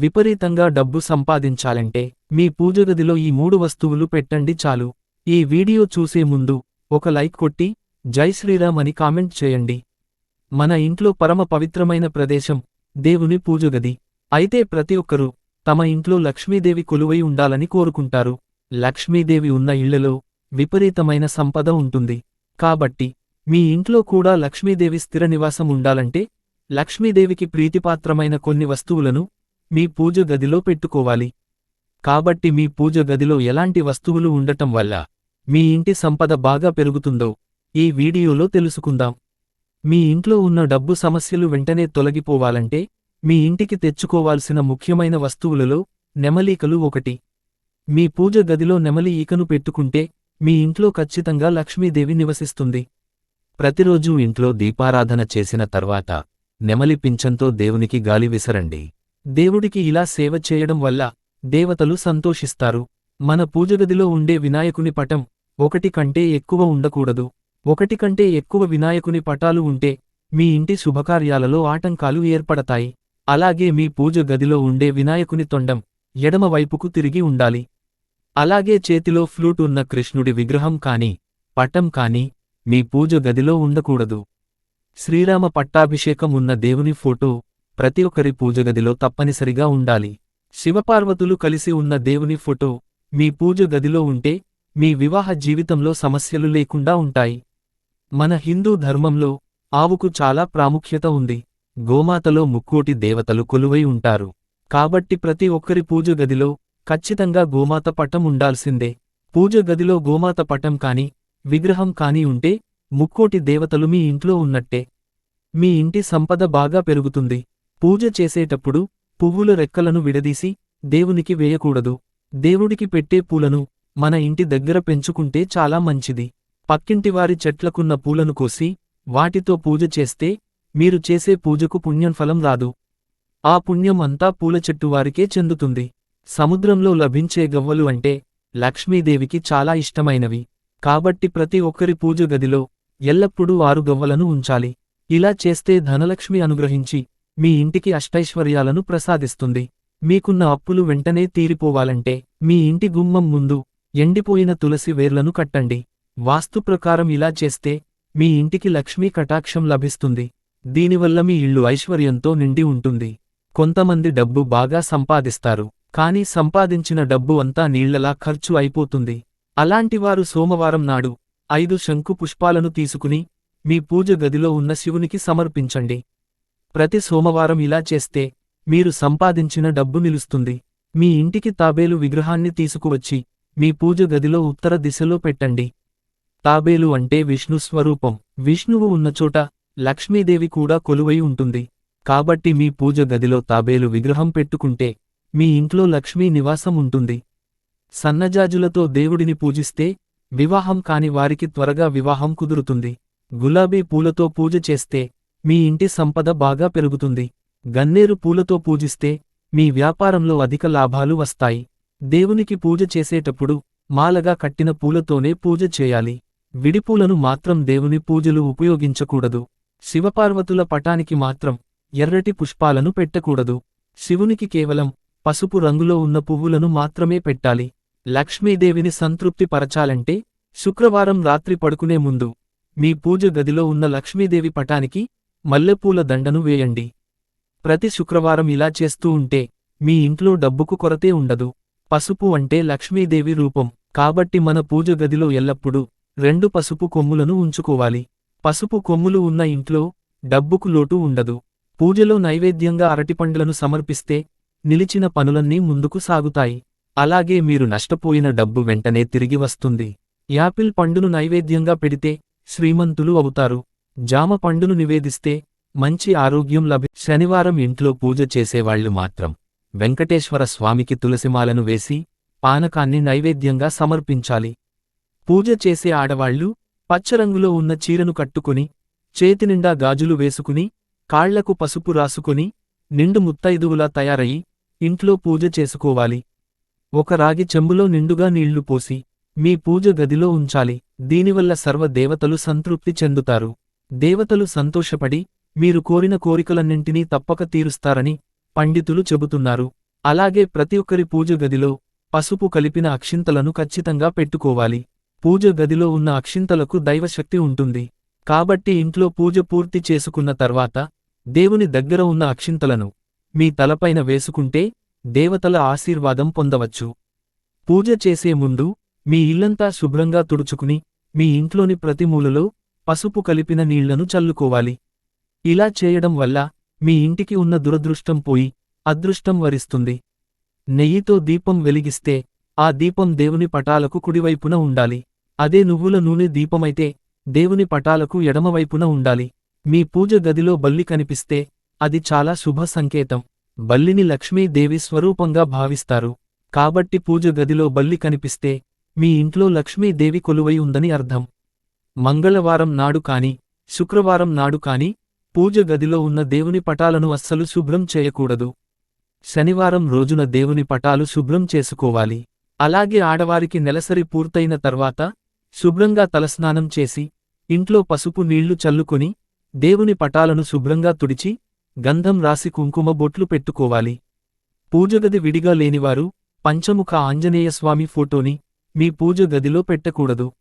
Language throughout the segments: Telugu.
విపరీతంగా డబ్బు సంపాదించాలంటే మీ పూజగదిలో ఈ మూడు వస్తువులు పెట్టండి చాలు. ఈ వీడియో చూసే ముందు ఒక లైక్ కొట్టి జై శ్రీరామ్ అని కామెంట్ చేయండి. మన ఇంట్లో పరమ పవిత్రమైన ప్రదేశం దేవుని పూజగది అయితే ప్రతి ఒక్కరూ తమ ఇంట్లో లక్ష్మీదేవి కొలువై ఉండాలని కోరుకుంటారు. లక్ష్మీదేవి ఉన్న ఇళ్ళలో విపరీతమైన సంపద ఉంటుంది. కాబట్టి మీ ఇంట్లో కూడా లక్ష్మీదేవి స్థిర నివాసం ఉండాలంటే లక్ష్మీదేవికి ప్రీతిపాత్రమైన కొన్ని వస్తువులను మీ పూజ గదిలో పెట్టుకోవాలి. కాబట్టి మీ పూజ గదిలో ఎలాంటి వస్తువులు ఉండటం వల్ల మీ ఇంటి సంపద బాగా పెరుగుతుందో ఈ వీడియోలో తెలుసుకుందాం. మీ ఇంట్లో ఉన్న డబ్బు సమస్యలు వెంటనే తొలగిపోవాలంటే మీ ఇంటికి తెచ్చుకోవాల్సిన ముఖ్యమైన వస్తువులలో నెమలీకలు ఒకటి. మీ పూజ గదిలో నెమలి ఈకను పెట్టుకుంటే మీ ఇంట్లో ఖచ్చితంగా లక్ష్మీదేవి నివసిస్తుంది. ప్రతిరోజూ ఇంట్లో దీపారాధన చేసిన తర్వాత నెమలి పింఛంతో దేవునికి గాలి విసరండి. దేవుడికి ఇలా సేవ చేయడం వల్ల దేవతలు సంతోషిస్తారు. మన పూజగదిలో ఉండే వినాయకుని పటం ఒకటి కంటే ఎక్కువ ఉండకూడదు. ఒకటి కంటే ఎక్కువ వినాయకుని పటాలు ఉంటే మీ ఇంటి శుభకార్యాలలో ఆటంకాలు ఏర్పడతాయి. అలాగే మీ పూజ గదిలో ఉండే వినాయకుని తొండం ఎడమవైపుకు తిరిగి ఉండాలి. అలాగే చేతిలో ఫ్లూట్ ఉన్న కృష్ణుడి విగ్రహం కాని పటం కాని మీ పూజ గదిలో ఉండకూడదు. శ్రీరామ పట్టాభిషేకం ఉన్న దేవుని ఫోటో ప్రతి ఒక్కరి పూజగదిలో తప్పనిసరిగా ఉండాలి. శివపార్వతులు కలిసి ఉన్న దేవుని ఫోటో మీ పూజ గదిలో ఉంటే మీ వివాహ జీవితంలో సమస్యలు లేకుండా ఉంటాయి. మన హిందూ ధర్మంలో ఆవుకు చాలా ప్రాముఖ్యత ఉంది. గోమాతలో ముక్కోటి దేవతలు కొలువై ఉంటారు. కాబట్టి ప్రతి ఒక్కరి పూజ గదిలో ఖచ్చితంగా గోమాత పటం ఉండాల్సిందే. పూజ గదిలో గోమాత పటం కాని విగ్రహం కాని ఉంటే ముక్కోటి దేవతలు మీ ఇంట్లో ఉన్నట్టే. మీ ఇంటి సంపద బాగా పెరుగుతుంది. పూజ చేసేటప్పుడు పువ్వుల రెక్కలను విడదీసి దేవునికి వేయకూడదు. దేవుడికి పెట్టే పూలను మన ఇంటి దగ్గర పెంచుకుంటే చాలా మంచిది. పక్కింటివారి చెట్లకున్న పూలను కోసి వాటితో పూజ చేస్తే మీరు చేసే పూజకు పుణ్యం ఫలం రాదు. ఆ పుణ్యం అంతా పూల చెట్టువారికే చెందుతుంది. సముద్రంలో లభించే గవ్వలు అంటే లక్ష్మీదేవికి చాలా ఇష్టమైనవి. కాబట్టి ప్రతి ఒక్కరి పూజ గదిలో ఎల్లప్పుడూ ఆరు గవ్వలను ఉంచాలి. ఇలా చేస్తే ధనలక్ష్మి అనుగ్రహించి మీ ఇంటికి అష్టైశ్వర్యాలను ప్రసాదిస్తుంది. మీకున్న అప్పులు వెంటనే తీరిపోవాలంటే మీ ఇంటి గుమ్మం ముందు ఎండిపోయిన తులసి వేర్లను కట్టండి. వాస్తు ప్రకారం ఇలా చేస్తే మీ ఇంటికి లక్ష్మీ కటాక్షం లభిస్తుంది. దీనివల్ల మీ ఇల్లు ఐశ్వర్యంతో నిండి ఉంటుంది. కొంతమంది డబ్బు బాగా సంపాదిస్తారు. కానీ సంపాదించిన డబ్బు అంతా నీళ్ళలా ఖర్చు అయిపోతుంది. అలాంటివారు సోమవారం నాడు ఐదు శంకు పుష్పాలను తీసుకుని మీ పూజ గదిలో ఉన్న శివునికి సమర్పించండి. ప్రతి సోమవారం ఇలా చేస్తే మీరు సంపాదించిన డబ్బు నిలుస్తుంది. మీ ఇంటికి తాబేలు విగ్రహాన్ని తీసుకువచ్చి మీ పూజ గదిలో ఉత్తర దిశలో పెట్టండి. తాబేలు అంటే విష్ణు స్వరూపం. విష్ణువు ఉన్నచోట లక్ష్మీదేవి కూడా కొలువై ఉంటుంది. కాబట్టి మీ పూజ గదిలో తాబేలు విగ్రహం పెట్టుకుంటే మీ ఇంట్లో లక్ష్మీ నివాసం ఉంటుంది. సన్నజాజులతో దేవుడిని పూజిస్తే వివాహం కాని వారికి త్వరగా వివాహం కుదురుతుంది. గులాబీ పూలతో పూజ చేస్తే మీ ఇంటి సంపద బాగా పెరుగుతుంది. గన్నేరు పూలతో పూజిస్తే మీ వ్యాపారంలో అధిక లాభాలు వస్తాయి. దేవునికి పూజ చేసేటప్పుడు మాలగా కట్టిన పూలతోనే పూజ చేయాలి. విడిపూలను మాత్రం దేవుని పూజలు ఉపయోగించకూడదు. శివపార్వతుల పటానికి మాత్రం ఎర్రటి పుష్పాలను పెట్టకూడదు. శివునికి కేవలం పసుపు రంగులో ఉన్న పువ్వులను మాత్రమే పెట్టాలి. లక్ష్మీదేవిని సంతృప్తి పరచాలంటే శుక్రవారం రాత్రి పడుకునే ముందు మీ పూజ గదిలో ఉన్న లక్ష్మీదేవి పటానికి మల్లెపూల దండను వేయండి. ప్రతి శుక్రవారం ఇలా చేస్తూ ఉంటే మీ ఇంట్లో డబ్బుకు కొరతే ఉండదు. పసుపు అంటే లక్ష్మీదేవి రూపం. కాబట్టి మన పూజ గదిలో ఎల్లప్పుడూ రెండు పసుపు కొమ్ములను ఉంచుకోవాలి. పసుపు కొమ్ములు ఉన్న ఇంట్లో డబ్బుకు లోటు ఉండదు. పూజలో నైవేద్యంగా అరటిపండ్లను సమర్పిస్తే నిలిచిన పనులన్నీ ముందుకు సాగుతాయి. అలాగే మీరు నష్టపోయిన డబ్బు వెంటనే తిరిగి వస్తుంది. యాపిల్ పండును నైవేద్యంగా పెడితే శ్రీమంతులు అవుతారు. జామ పండును నివేదిస్తే మంచి ఆరోగ్యం లభి. శనివారం ఇంట్లో పూజ చేసేవాళ్ళు మాత్రం వెంకటేశ్వర స్వామికి తులసిమాలను వేసి పానకాన్ని నైవేద్యంగా సమర్పించాలి. పూజ చేసే ఆడవాళ్ళు పచ్చరంగులో ఉన్న చీరను కట్టుకుని చేతినిండా గాజులు వేసుకుని కాళ్ళకు పసుపు రాసుకుని నిండు ముత్తైదువులా తయారయి ఇంట్లో పూజ చేసుకోవాలి. ఒక రాగి చెంబులో నిండుగా నీళ్ళు పోసి మీ పూజ గదిలో ఉంచాలి. దీనివల్ల సర్వ దేవతలు సంతృప్తి చెందుతారు. దేవతలు సంతోషపడి మీరు కోరిన కోరికలన్నింటినీ తప్పక తీరుస్తారని పండితులు చెబుతున్నారు. అలాగే ప్రతి ఒక్కరి పూజ గదిలో పసుపు కలిపిన అక్షింతలను ఖచ్చితంగా పెట్టుకోవాలి. పూజ గదిలో ఉన్న అక్షింతలకు దైవశక్తి ఉంటుంది. కాబట్టి ఇంట్లో పూజ పూర్తి చేసుకున్న తర్వాత దేవుని దగ్గర ఉన్న అక్షింతలను మీ తలపైన వేసుకుంటే దేవతల ఆశీర్వాదం పొందవచ్చు. పూజ చేసే ముందు మీ ఇల్లంతా శుభ్రంగా తుడుచుకుని మీ ఇంట్లోని ప్రతి మూలలో పసుపు కలిపిన నీళ్ళను చల్లుకోవాలి. ఇలా చేయడం వల్ల మీ ఇంటికి ఉన్న దురదృష్టం పోయి అదృష్టం వరిస్తుంది. నెయ్యితో దీపం వెలిగిస్తే ఆ దీపం దేవుని పటాలకు కుడివైపున ఉండాలి. అదే నువ్వుల నూనె దీపమైతే దేవుని పటాలకు ఎడమవైపున ఉండాలి. మీ పూజ గదిలో బల్లి కనిపిస్తే అది చాలా శుభ సంకేతం. బల్లిని లక్ష్మీదేవి స్వరూపంగా భావిస్తారు. కాబట్టి పూజ గదిలో బల్లి కనిపిస్తే మీ ఇంట్లో లక్ష్మీదేవి కొలువై ఉందని అర్థం. మంగళవారం నాడు కాని శుక్రవారం నాడు కాని పూజ గదిలో ఉన్న దేవుని పటాలను అస్సలు శుభ్రం చేయకూడదు. శనివారం రోజున దేవుని పటాలు శుభ్రం చేసుకోవాలి. అలాగే ఆడవారికి నెలసరి పూర్తయిన తర్వాత శుభ్రంగా తలస్నానం చేసి ఇంట్లో పసుపు నీళ్ళు చల్లుకుని దేవుని పటాలను శుభ్రంగా తుడిచి గంధం రాసి కుంకుమ బొట్లు పెట్టుకోవాలి. పూజగది విడిగా లేనివారు పంచముఖ ఆంజనేయస్వామి ఫోటోని మీ పూజ గదిలో పెట్టకూడదు.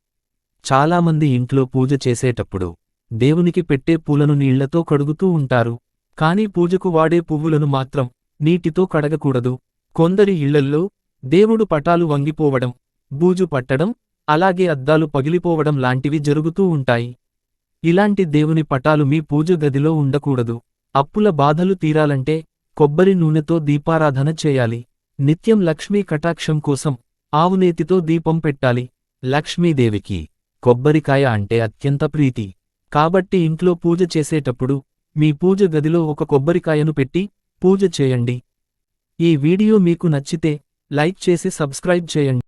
చాలామంది ఇంట్లో పూజ చేసేటప్పుడు దేవునికి పెట్టే పూలను నీళ్ళతో కడుగుతూ ఉంటారు. కాని పూజకు వాడే పువ్వులను మాత్రం నీటితో కడగకూడదు. కొందరి ఇళ్ళల్లో దేవుడు పటాలు వంగిపోవడం బూజు పట్టడం అలాగే అద్దాలు పగిలిపోవడం లాంటివి జరుగుతూ ఉంటాయి. ఇలాంటి దేవుని పటాలు మీ పూజ గదిలో ఉండకూడదు. అప్పుల బాధలు తీరాలంటే కొబ్బరి నూనెతో దీపారాధన చేయాలి. నిత్యం లక్ష్మీ కటాక్షం కోసం ఆవునేతితో దీపం పెట్టాలి. లక్ష్మీదేవికి కొబ్బరికాయ అంటే అత్యంత ప్రీతి. కాబట్టి ఇంట్లో పూజ చేసేటప్పుడు మీ పూజ గదిలో ఒక కొబ్బరికాయను పెట్టి పూజ చేయండి. ఈ వీడియో మీకు నచ్చితే లైక్ చేసి సబ్స్క్రైబ్ చేయండి.